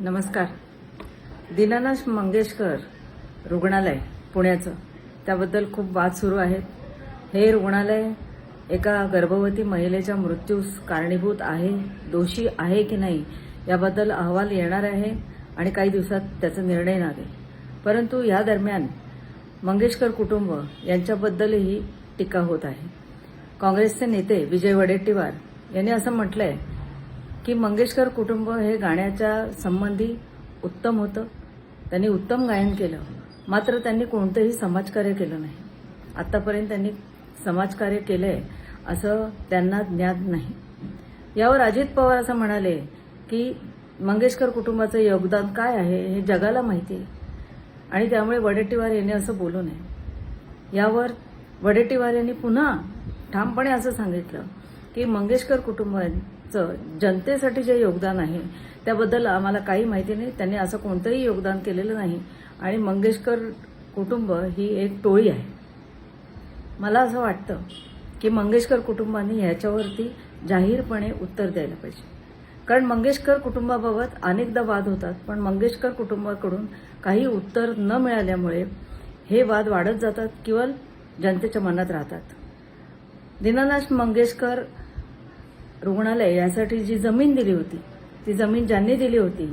नमस्कार. दीनानाथ मंगेशकर रुग्णालय पुण्याचं. त्याबद्दल खूप वाद सुरू आहेत. हे रुग्णालय एका गर्भवती महिलेच्या मृत्यूस कारणीभूत आहे दोषी आहे की नाही याबद्दल अहवाल येणार आहे आणि काही दिवसात त्याचा निर्णय लागेल परंतु या दरम्यान मंगेशकर कुटुंब यांच्याबद्दलही टीका होत आहे. काँग्रेसचे नेते विजय वडेट्टीवार यांनी असं म्हटलंय की मंगेशकर कुटुंब हे गाण्याच्या संबंधी उत्तम होतं. त्यांनी उत्तम गायन केलं. मात्र त्यांनी कोणतंही समाजकार्य केलं नाही. आतापर्यंत त्यांनी समाजकार्य केलंय असं त्यांना ज्ञात नाही. यावर अजित पवार असं म्हणाले की मंगेशकर कुटुंबाचं योगदान काय आहे हे जगाला माहिती आहे. आणि त्यामुळे वडेट्टीवार यांनी असं बोलू नये. यावर वडेट्टीवार यांनी पुन्हा ठामपणे असं सांगितलं की मंगेशकर कुटुंबाचं जनतेसाठी जे योगदान आहे त्याबद्दल आम्हाला काही माहिती नाही. त्यांनी असं कोणतंही योगदान केलेलं नाही. आणि मंगेशकर कुटुंब ही एक टोळी आहे. मला असं वाटतं की मंगेशकर कुटुंबांनी ह्याच्यावरती जाहीरपणे उत्तर द्यायला पाहिजे. कारण मंगेशकर कुटुंबाबाबत अनेकदा वाद होतात पण मंगेशकर कुटुंबाकडून काही उत्तर न मिळाल्यामुळे हे वाद वाढत जातात किंवा जनतेच्या मनात राहतात. दीनानाथ मंगेशकर रुग्णालय यासाठी जी जमीन दिली होती ती जमीन ज्यांनी दिली होती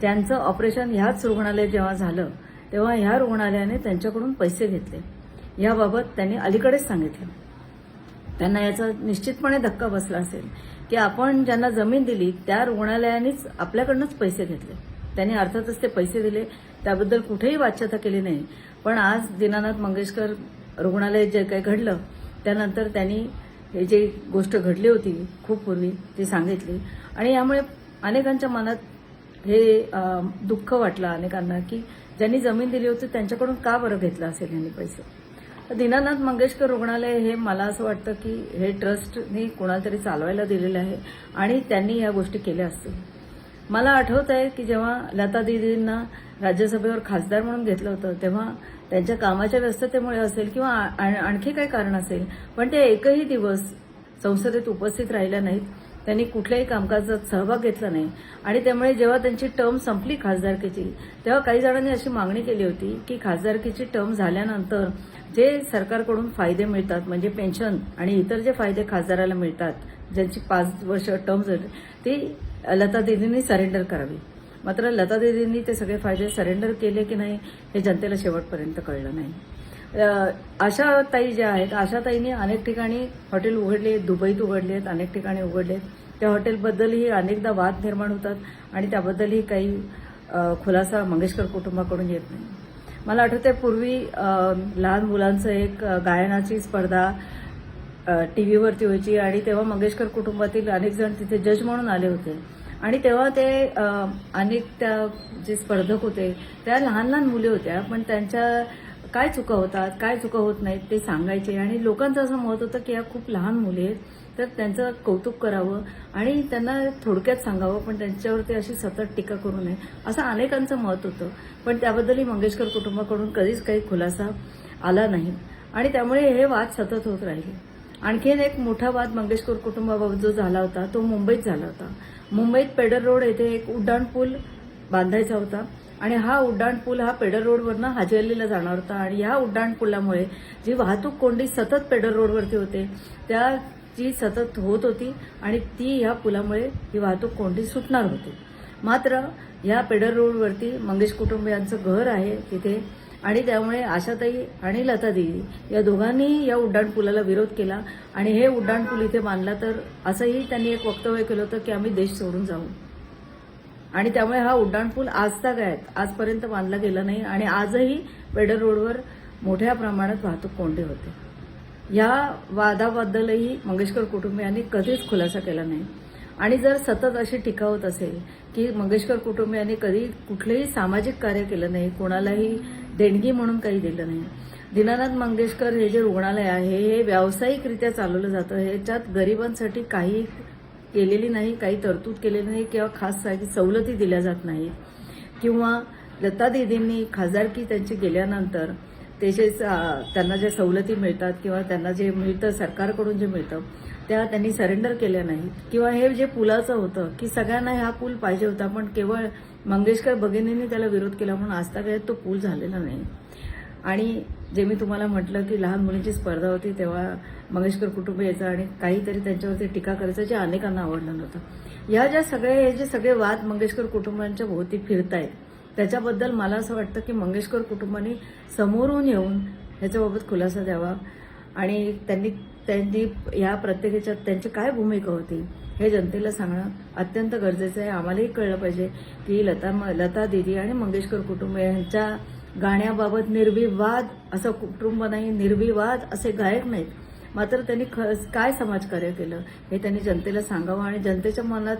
त्यांचं ऑपरेशन ह्याच रुग्णालय जेव्हा झालं तेव्हा ह्या रुग्णालयाने त्यांच्याकडून पैसे घेतले. याबाबत त्यांनी अलीकडेच सांगितलं. त्यांना याचा निश्चितपणे धक्का बसला असेल की आपण ज्यांना जमीन दिली त्या रुग्णालयानेच आपल्याकडनंच पैसे घेतले. त्यांनी अर्थातच ते पैसे दिले. त्याबद्दल कुठेही वाच्यता केली नाही. पण आज दीनानाथ मंगेशकर रुग्णालय जे काही घडलं त्यानंतर त्यांनी हे जी गोष्ट घडली होती खूप पूर्वी ती सांगितली. आणि यामुळे अनेकांच्या मनात हे दुःख वाटलं अनेकांना की ज्यांनी जमीन दिली होती त्यांच्याकडून का बरं घेतलं असेल यांनी पैसे? तर दीनानाथ मंगेशकर रुग्णालय हे मला असं वाटतं की हे ट्रस्टने कोणाला तरी चालवायला दिलेलं आहे आणि त्यांनी या गोष्टी केल्या असतील. मला आठवत आहे की जेव्हा लता दिदींना राज्यसभेवर खासदार म्हणून घेतलं होतं तेव्हा त्यांच्या कामाच्या व्यस्ततेमुळे असेल किंवा आणखी काय कारण असेल पण ते एकही दिवस संसदेत उपस्थित राहिल्या नाहीत. त्यांनी कुठल्याही कामकाजात सहभाग घेतला नाही. आणि त्यामुळे जेव्हा त्यांची टर्म संपली खासदारकीची तेव्हा काही जणांनी अशी मागणी केली होती की खासदारकीची टर्म झाल्यानंतर जे सरकारकडून फायदे मिळतात म्हणजे पेन्शन आणि इतर जे फायदे खासदाराला मिळतात ज्यांची पाच वर्ष टर्म झाली ती लता दिदींनी सरेंडर करावी. मात्र लता दिदींनी ते सगळे फायदे सरेंडर केले की नाही हे जनतेला शेवटपर्यंत कळलं नाही. अ, आशा ताई ज्या आहेत आशाताईंनी अनेक ठिकाणी हॉटेल उघडले दुबईत उघडले आहेत अनेक ठिकाणी उघडले त्या हॉटेलबद्दलही अनेकदा वाद निर्माण होतात आणि त्याबद्दलही काही खुलासा मंगेशकर कुटुंबाकडून येत नाही. मला आठवते पूर्वी लहान मुलांचं एक गायनाची स्पर्धा टी व्हीवरती व्हायची आणि तेव्हा मंगेशकर कुटुंबातील अनेक जण तिथे जज म्हणून आले होते. आणि तेव्हा ते अनेक त्या जे स्पर्धक होते त्या लहान लहान मुले होत्या पण त्यांच्या काय चुका होतात काय चुका होत नाहीत ते सांगायचे. आणि लोकांचं असं मत होतं की या खूप लहान मुली आहेत तर त्यांचं कौतुक करावं आणि त्यांना थोडक्यात सांगावं पण त्यांच्यावरती अशी सतत टीका करू नये. असं अनेकांचं मत होतं. पण त्याबद्दलही मंगेशकर कुटुंबाकडून कधीच काही खुलासा आला नाही. आणि त्यामुळे हे वाद सतत होत राहिले. आणखीन एक मोठा वाद मंगेशकर कुटुंबाबाबत जो झाला होता तो मुंबईत झाला होता. मुंबईत पेडर रोड येथे एक उड्डाण पूल बांधायचा होता आणि हा उड्डाण पूल हा पेडर रोडवरनं हाजीअलीला जाणार होता. आणि या उड्डाण पुलामुळे जी वाहतूक कोंडी सतत पेडर रोडवरती होते त्या जी सतत होत होती आणि ती ह्या पुलामुळे ही वाहतूक कोंडी सुटणार होती. मात्र या पेडर रोडवरती मंगेश कुटुंबियांचं घर आहे तिथे आणि त्यामुळे आशाताई आणि लतादेवी या दोघांनी या उड्डाण पुलाला विरोध केला आणि हे उड्डाण पूल इथे बांधला तर असंही त्यांनी एक वक्तव्य केलं होतं की आम्ही देश सोडून जाऊ. आणि त्यामुळे हा उड्डाण पूल आज तक आहेत आजपर्यंत बांधला गेला नाही आणि आजही पेडर रोडवर मोठ्या प्रमाणात वाहतूक कोंडी होते. या वादाबद्दलही मंगेशकर कुटुंबियांनी कधीच खुलासा केला नाही. आणि जर सतत अशी टीका होत असेल की मंगेशकर कुटुंबियांनी कधी कुठलंही सामाजिक कार्य केलं नाही कोणालाही देणगी म्हणून काही दिलं नाही. दीनानाथ मंगेशकर हे जे रुग्णालय आहे हे व्यावसायिकरित्या चालवलं जातं. ह्याच्यात गरिबांसाठी काही केलेली नाही काही तरतूद केलेली नाही किंवा खास काही सवलती दिल्या जात नाहीत. किंवा लता दिदींनी खासदारकी त्यांची गेल्यानंतर ते जे त्यांना ज्या सवलती मिळतात किंवा त्यांना जे मिळतं सरकारकडून जे मिळतं त्या त्यांनी सरेंडर केल्या नाहीत. किंवा हे जे पुलाचं होतं की सगळ्यांना हा पूल पाहिजे होता पण केवळ मंगेशकर भगिनींनी त्याला विरोध केला म्हणून आजतागायत तो पूल झालेला नाही. आणि जे मी तुम्हाला म्हटलं की लहान मुलींची स्पर्धा होती तेव्हा मंगेशकर कुटुंब यायचं आणि काहीतरी त्यांच्यावरती टीका करायचं जे अनेकांना आवडलं नव्हतं. या ज्या सगळे हे जे सगळे वाद मंगेशकर कुटुंबांच्या भोवती फिरतायत त्याच्याबद्दल मला असं वाटतं की मंगेशकर कुटुंबाने समोरून येऊन ह्याच्याबाबत खुलासा द्यावा. आणि त्यांनी त्यांनी या प्रत्येकाच्या त्यांची काय भूमिका होती हे जनतेला सांगणं अत्यंत गरजेचं आहे. आम्हालाही कळलं पाहिजे की लता लता दिदी आणि मंगेशकर कुटुंब यांच्या गाण्याबाबत निर्विवाद असं कुटुंब नाही निर्विवाद असे गायक नाहीत. मात्र त्यांनी खरंच काय समाजकार्य केलं हे त्यांनी जनतेला सांगावं आणि जनतेच्या मनात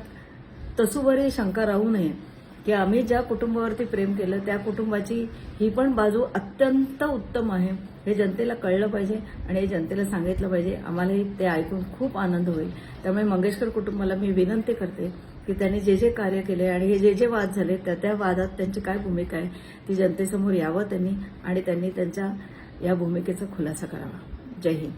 तसूवरही शंका राहू नये. की आम्ही ज्या कुटुंबावरती प्रेम केलं त्या कुटुंबाची ही पण बाजू अत्यंत उत्तम आहे. हे जनतेला कळलं पाहिजे आणि हे जनतेला सांगितलं पाहिजे. आम्हालाही ते ऐकून खूप आनंद होईल. त्यामुळे मंगेशकर कुटुंबाला मी विनंती करते की त्यांनी जे जे कार्य केले आणि हे जे जे वाद झाले त्या त्या वादात त्यांची काय भूमिका आहे ती जनतेसमोर यावं त्यांनी आणि त्यांनी त्यांच्या या भूमिकेचा खुलासा करावा. जय हिंद.